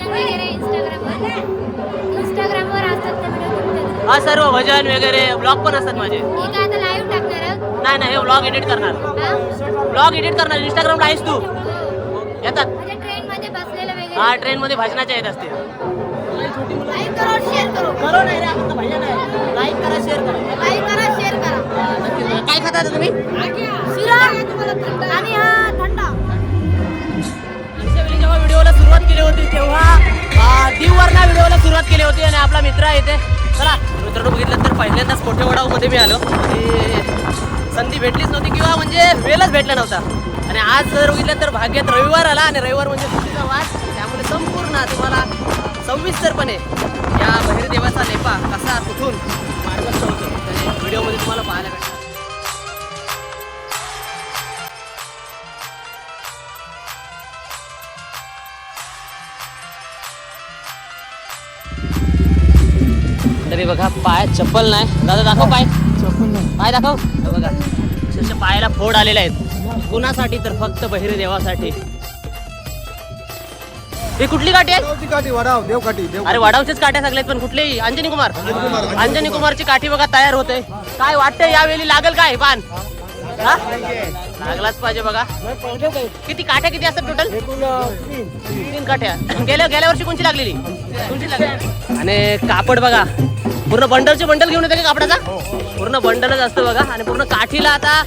हा? इंस्टाग्रामवर असतात ते व्हिडिओ हा सर्व भजन वगैरे ब्लॉग पण असतात माझे. हे काय आता लाईव्ह टाकणार आहोत? नाही नाही हे ब्लॉग एडिट करणार. हा? ब्लॉग एडिट करणार इंस्टाग्रामला आहेस तू. हो. येतात. म्हणजे ट्रेन मध्ये बसलेलं वगैरे. हा ट्रेन मध्ये भाषणाच्या येत असते करा करो. करो नाही रे आपण भजन आहे. लाईक करा शेअर करा. काय खाता आता तुम्ही? शिरा. आणि हा दीववरना व्हिडिओला सुरुवात केली होती आणि आपला मित्र आहे इथे. चला मित्रांनो बघितलं तर पहिल्यांदाच कोठेवडावमध्ये मी आलो. संधी भेटलीच नव्हती किंवा म्हणजे वेळच भेटला नव्हता. आणि आज जर बघितलं तर भाग्यात रविवार आला आणि रविवार म्हणजे सुट्टीचा वास. त्यामुळे संपूर्ण तुम्हाला सविस्तरपणे या बहिरदेवाचा लेपा कसा कुठून मार्गस्थ होतो त्याने बघा पायात चप्पल नाही. दादा दाखव पाय. पाय दाखव. बघा अक्षरशः पायाला फोड आलेले आहेत. कुणासाठी तर फक्त बहिरे देवासाठी. ही कुठली काठी आहे? काठी वडाव देव अरे वडावचेच काठ्या सगळ्यात पण कुठली? अंजनी कुमार. अंजनी कुमारची काठी बघा तयार होते. काय वाटतंय यावेळी? लागल काय? पान. हा? लागलाच पाहिजे बघा. किती काठ्या किती असतात टोटल तीन. काठ्या गेल्या गेल्या वर्षी कोणची लागलेली? आणि कापड बघा. पूर्ण बंडलचे बंडल घेऊन येते का कापडाचा? पूर्ण बंडलच असतं बघा. आणि पूर्ण काठीला आता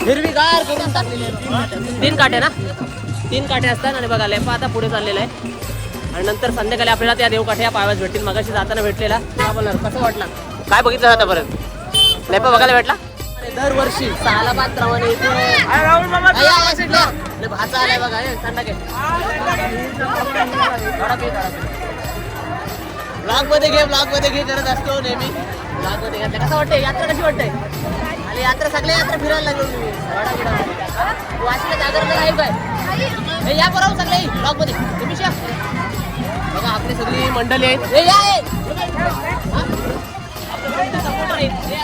हिरवीगार करून टाकलेली. तीन काठ्या ना? तीन काठ्या असतात आणि बघा लेपा आता पुढे चाललेला आहे. आणि नंतर संध्याकाळी आपल्याला त्या देवकाठ्या पायास भेटतील. मगाशी जाताना भेटलेला. बोलणार? कसं वाटलं? काय बघितलं आतापर्यंत लेपा बघायला भेटला? दरवर्षी पाच प्रमाणे भाचा आलाय बघा. हे, ब्लॉगमध्ये घे ब्लॉगमध्ये घे करत असतो नेहमी. ब्लॉगमध्ये घातलं कसं वाटतंय? यात्रा कशी वाटतंय? आणि यात्रा सगळ्या यात्रा फिरायला लागलो तुम्ही वडा तू जागरण आहे काय? हे या बरोबर सगळे. ब्लॉगमध्ये तुम्ही शा बघा आपली सगळी मंडळी आहेत. हे या आहे हा? आहेत.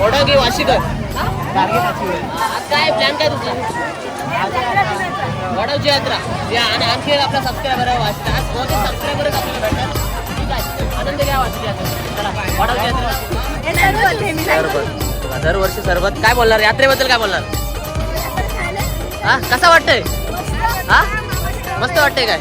ऑर्डर घे वाशीकर आज काय प्लॅन काय तुझा? वडावची यात्रा या आणि आणखी आपला सबस्क्रायबर आहे वाचता आज बहुतेक सबस्क्रायबरच आपल्याला भेटतात. ठीक आहे. आनंद घ्या वाचची यात्रा चला वडावची यात्रा दरवर्षी सर्वात. काय बोलणार? यात्रेबद्दल काय बोलणार? हा? कसा वाटतंय? हा? मस्त वाटतंय काय?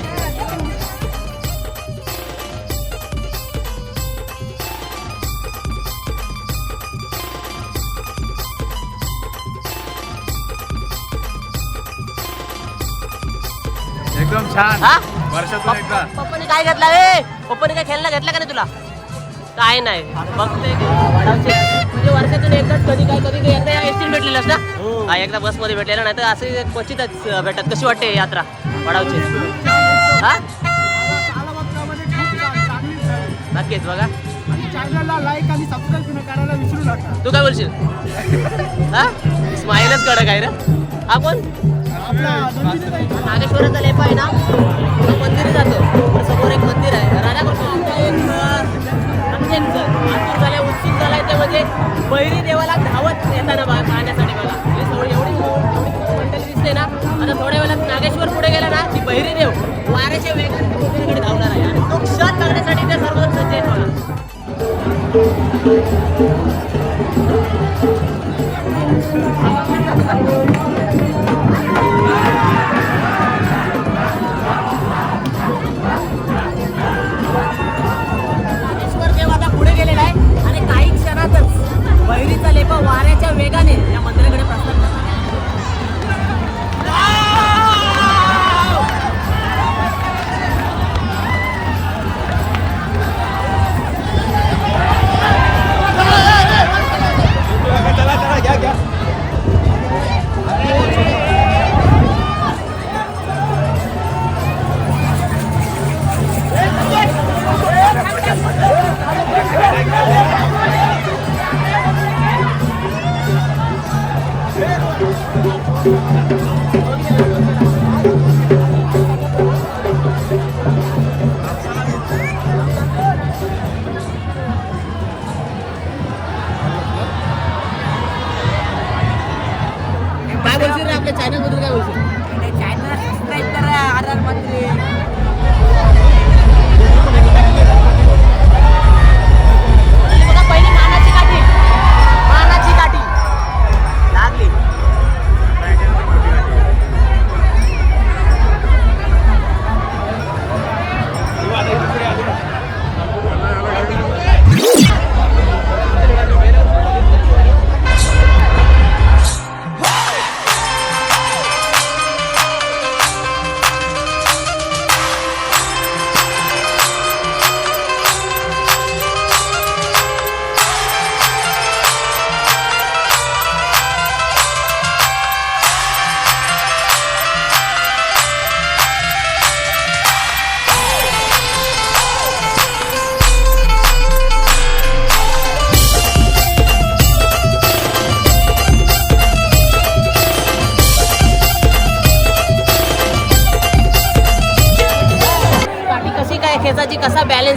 एकदम छान. हा? वर्षातून एकदा. पप्पाने काय घेतला रे? पप्पाने काय खेळला घेतला का नाही तुला? काय नाही. बघतोय की. वडावची. म्हणजे वर्षातून एकदाच कधी काय कधी काय एकदा एसटीन भेटलेलंस ना? हा. एकदा बसमध्ये भेटलेला नाही तर असे क्वचितच भेटत कशी वाटते यात्रा? वडावची? हा? नक्कीच बघा. चॅनलला लाईक आणि सबस्क्राईब करायला विसरू नका. तू काय बोलशील? हा? स्माईलच कडक आहे रे. हा कोण नागेश्वराचा लेपा आहे. ना तो मंदिरी जातो. समोर एक मंदिर आहे. राधाकृष्णांचं एक अं, म्हणजे झाल्या उत्सुक झालाय ते म्हणजे बैरी देवाला धावत येताना बघा पाहण्यासाठी बघा म्हणजे एवढी एवढी मंडळी दिसते ना. आता थोड्या वेळात नागेश्वर पुढे गेला ना की बहिरी देव.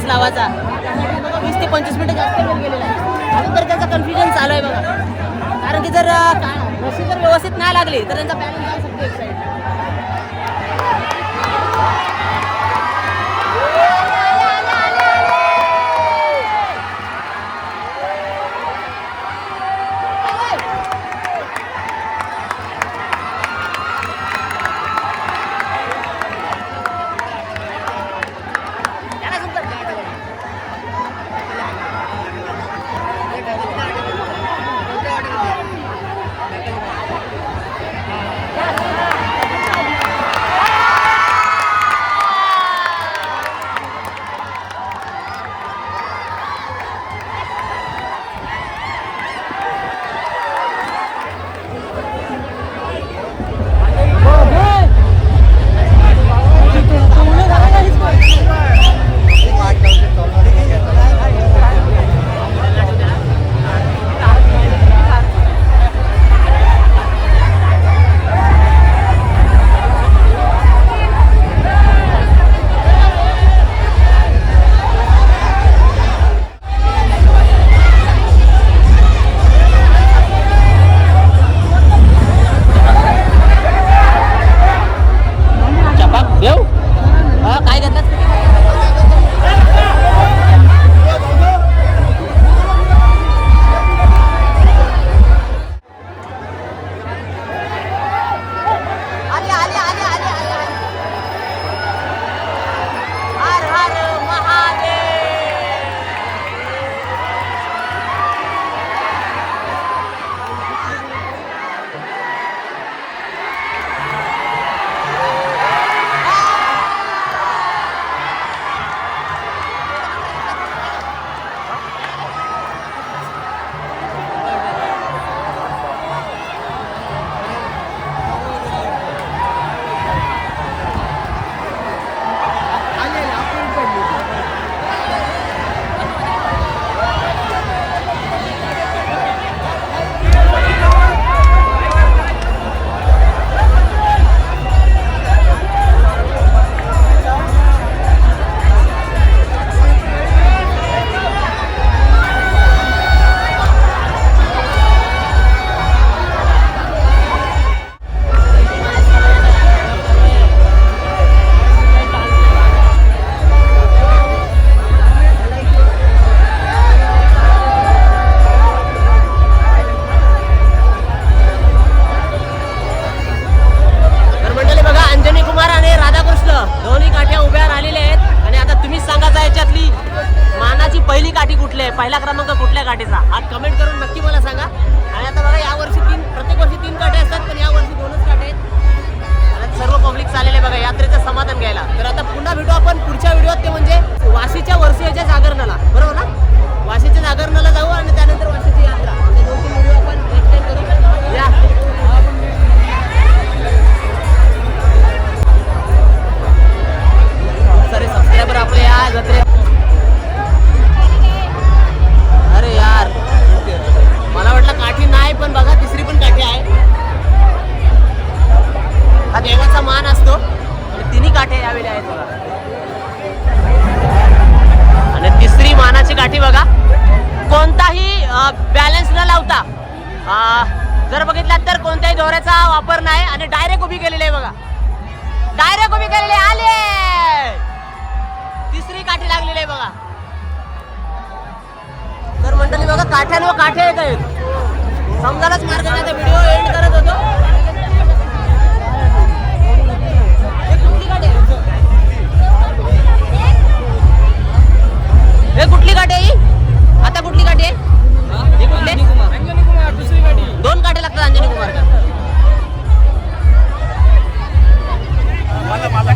लावायचा. वीस ते पंचवीस मिनटं जास्त वेळ गेलेला आहे. अजून तर त्याचा कन्फ्युजन चालू आहे बघा. कारण की जर अं, जर व्यवस्थित नाही लागली तर त्यांचा बॅलन्स जाऊ शकतो. एक साईड काठे यावेळी आहेत आणि तिसरी मानाची काठी बघा. कोणताही बॅलन्स न लावता जर बघितलात तर कोणत्याही दोऱ्याचा वापर नाही आणि डायरेक्ट उभी केलेली आहे बघा. डायरेक्ट उभी केलेली आले! तिसरी काठी लागलेली आहे बघा. तर मंडळी बघा काठ्यांवर काठे येत आहेत. समजायलाच मार्ग व्हिडिओ एंड करत हे कुठली गाडी आहे आता कुठली गाडी आहे? हे कुठले? दोन गाड्या लागतात अंजनी कुमार. मला माझा